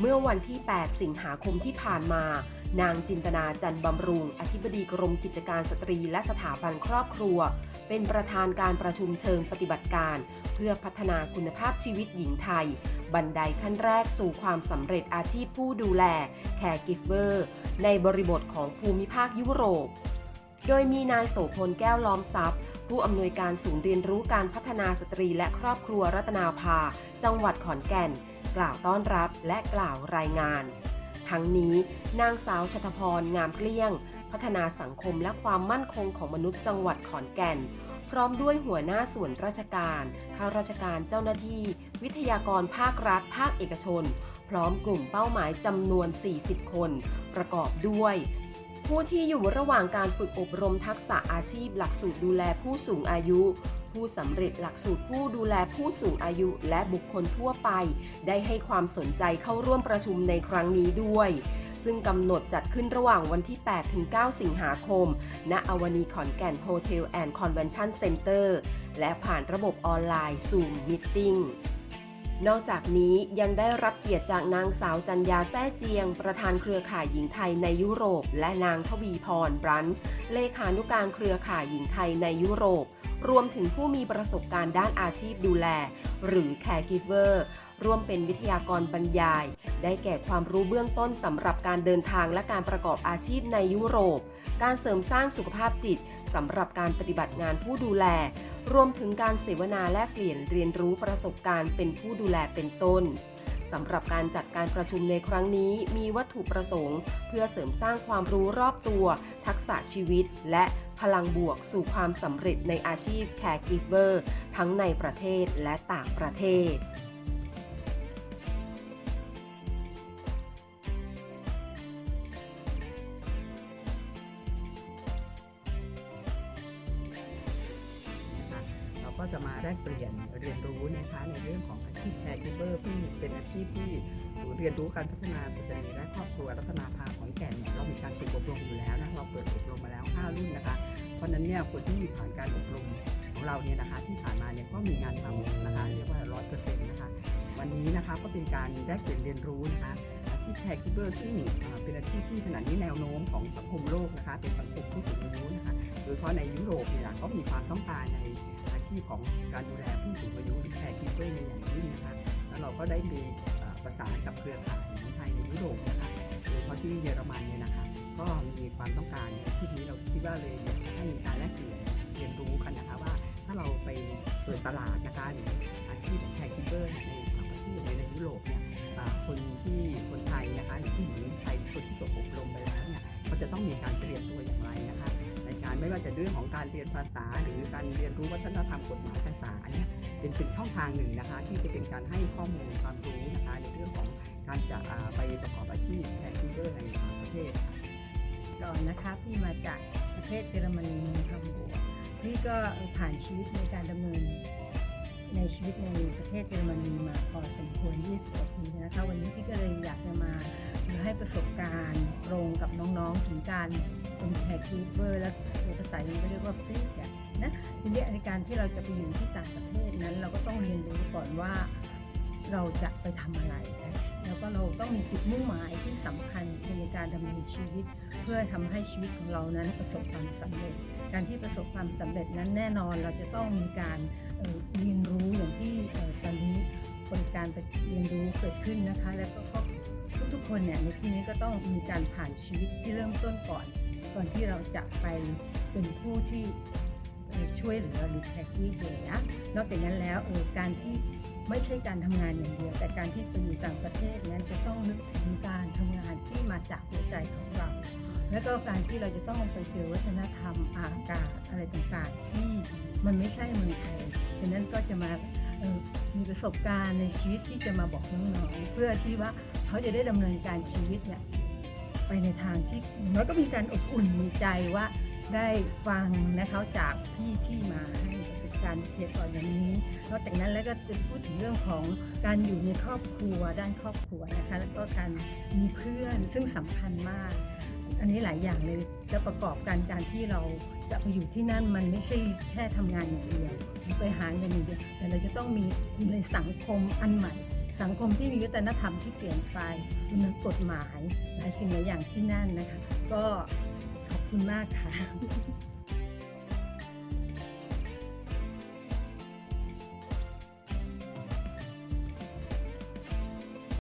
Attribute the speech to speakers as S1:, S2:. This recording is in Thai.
S1: เมื่อวันที่ 8 สิงหาคมที่ผ่านมา นางจินตนาจันบำรุง อธิบดีกรมกิจการสตรีและสถาบันครอบครัว เป็นประธานการประชุมเชิงปฏิบัติการ เพื่อพัฒนาคุณภาพชีวิตหญิงไทย บันไดขั้นแรกสู่ความสำเร็จอาชีพผู้ดูแลแคร์กิฟเวอร์ ในบริบทของภูมิภาคยุโรป โดยมีนายโสพลแก้วล้อมทรัพย์ผู้อำนวยการศูนย์เรียนรู้การพัฒนาสตรีและครอบครัวรัตนาภา จังหวัดขอนแก่น กล่าวต้อนรับและกล่าวรายงาน ทั้งนี้นางสาวชตพรงามเกลี้ยง พัฒนาสังคมและความมั่นคงของมนุษย์จังหวัดขอนแก่น พร้อมด้วยหัวหน้าส่วนราชการข้าราชการเจ้าหน้าที่ วิทยากรภาครัฐ ภาคเอกชน พร้อมกลุ่มเป้าหมายจำนวน 40 คน ประกอบด้วยผู้ที่อยู่ระหว่างการฝึกอบรมทักษะอาชีพหลักสูตรดูแลผู้สูงอายุ ผู้สำเร็จหลักสูตรผู้ดูแลผู้สูงอายุและบุคคลทั่วไป ได้ให้ความสนใจเข้าร่วมประชุมในครั้งนี้ด้วย ซึ่งกำหนดจัดขึ้นระหว่างวันที่8-9สิงหาคม ณ อวนีขอนแก่นโฮเทลแอนด์คอนเวนชั่นเซ็นเตอร์ และผ่านระบบออนไลน์ซูมมิ e ติ้ง นอกจากนี้ยังได้รับเกียรติจากนางสาวจันยาแซ่เจียง ประธานเครือข่ายหญิงไทยในยุโรป และนางทวีพรบรันเลขานุการเครือข่ายหญิงไทยในยุโรป รวมถึงผู้มีประสบการณ์ด้านอาชีพดูแล หรือ caregiver ร่วมเป็นวิทยากรบรรยาย ได้แก่ความรู้เบื้องต้นสำหรับการเดินทางและการประกอบอาชีพในยุโรป การเสริมสร้างสุขภาพจิตสำหรับการปฏิบัติงานผู้ดูแล รวมถึงการเสวนาแลกเปลี่ยนเรียนรู้ประสบการณ์เป็นผู้ดูแลเป็นต้นสำหรับการจัดการประชุมในครั้งนี้มีวัตถุประสงค์ เพื่อเสริมสร้างความรู้รอบตัว ทักษะชีวิต และพลังบวกสู่ความสำเร็จในอาชีพ Caregiver ทั้งในประเทศและต่างประเทศ
S2: ก็จะมาแลกเปลี่ยนเรียนรู้นะคะในเรื่องของอาชีพแคร์กิเบอร์ที่เป็นอาชีพที่ศูนย์เรียนรู้การพัฒนาสตรีและครอบครัวรัตนาภาขอนแก่นเนี่ยเรามีการฝึกอบรมอยู่แล้วนะเราเปิดอบรมมาแล้ว5รุ่นนะคะ เพราะนั้นเนี่ยคนที่ผ่านการอบรมของเราเนี่ยนะคะที่ผ่านมาเนี่ยก็มีงานทำนะคะเรียกว่าร้อยเปอร์เซ็นต์นะคะวันนี้นะคะก็เป็นการแลกเปลี่ยนเรียนรู้นะคะอาชีพแคร์กิเบอร์ซึ่งเป็นอาชีพที่ขณะนี้แนวโน้มของสังคมโลกนะคะเป็นสังคมผู้สูงอายุนะคะโดยเฉพาะในยุโรปเนี่ยก็มีความต้องการใน ชีพของการดูแลผู้สูงอายุหรือแคร์กิเบอร์ในอย่างยิ่งนะคะแล้วเราก็ได้มีประสานกับเครือข่ายของไทยในยุโรปนะคะโดยเฉพาะที่เยอรมันเนี่ยนะคะ ก็มีความต้องการในอาชีพนี้เราคิดว่าเลยอยากจะให้มีการแลกเปลี่ยนเรียนรู้กันนะคะว่า ถ้าเราไปเปิดตลาดนะคะหรืออาชีพของแคร์กิเบอร์ในต่างประเทศในยุโรปเนี่ยคนที่คนไทยนะคะหรือผู้หญิงไทยคนที่จบอบรมไปแล้วเนี่ยเขาจะต้องมีการเตรียมตัวอย่าง ไรนะคะในการไม่ว่าจะเรื่องของการเรียนภาษา หรือการเรียนรู้วัฒนธรรมกฎหมายต่างๆอันเนี้ยเป็นเป็นช่องทางหนึ่งนะคะ ที่จะเป็นการให้ข้อมูลความรู้นะคะในเรื่องของการจะไปประกอบอาชีพแทนที่เบอร์ในต่างประเทศ
S3: ก่อนนะคะพี่มาจากประเทศเยอรมนีเมืองฮัมบูร์กพี่ก็ผ่านชีวิตในการดำเนินในชีวิตในประเทศเยอรมนีมาพอสมควร 20กว่าปีนะคะวันนี้พี่ก็เลยอยากจะมาให้ประสบการณ์ตรงกับน้องๆถึงการ เป็นแคร์คีเบอร์และภาษาอังกฤษเรียกว่าฟิกอะนะทีนี้ในการที่เราจะไปอยู่ที่ต่างประเทศนั้น เราก็ต้องเรียนรู้ก่อนว่าเราจะไปทำอะไรแล้วก็เราต้องมีจุดมุ่งหมายที่สำคัญในการดำเนินชีวิต เพื่อทำให้ชีวิตของเรานั้นประสบความสำเร็จ การที่ประสบความสำเร็จนั้นแน่นอนเราจะต้องมีการเรียนรู้อย่างที่ตอนนี้คนการไปเรียนรู้เกิดขึ้นนะคะ แล้วก็ทุกๆคนเนี่ยในที่นี้ก็ต้องมีการผ่านชีวิตที่เริ่มต้นก่อน ก่อนที่เราจะไปเป็นผู้ที่ช่วยเหลือหรือแท็กที่เหลือนอกจากนั้นแล้วเออการที่ไม่ใช่การทำงานอย่างเดียว แต่การที่ไปอยู่ต่างประเทศนั้นจะต้องนึกถึงการทำงานที่มาจากหัวใจของเรา แล้วก็การที่เราจะต้องไปเจอวัฒนธรรมอากาศอะไรต่างๆ ที่มันไม่ใช่เมืองไทยฉะนั้นก็จะมาออมีประสบการณ์ในชีวิตที่จะมาบอกน้องๆเพื่อที่ว่าเขาจะได้ดำเนินการชีวิตเนี่ย ไปในทางที่แล้วก็มีการอบอุ่นในใจว่า ได้ฟังนะคะจากพี่ที่มาให้ประสบการณ์วิทยากรอย่างนี้นอกจากนั้นแล้วก็จะพูดถึงเรื่องของการอยู่ในครอบครัวด้านครอบครัวนะคะแล้วก็การมีเพื่อนซึ่งสำคัญมาก อันนี้หลายอย่างเลยจะประกอบกันการที่เราจะไปอยู่ที่นั่นมันไม่ใช่แค่ทำงานอย่างเดียวไปหาเงินอย่างเดียวแต่เราจะต้องมีในสังคมอันใหม่ สังคมที่มีวัฒนธรรมที่เปลี่ยนไปมีกฎหมายหลายสิ่งหลายอย่างที่นั่นนะคะ ก็ขอบคุณมากค่ะ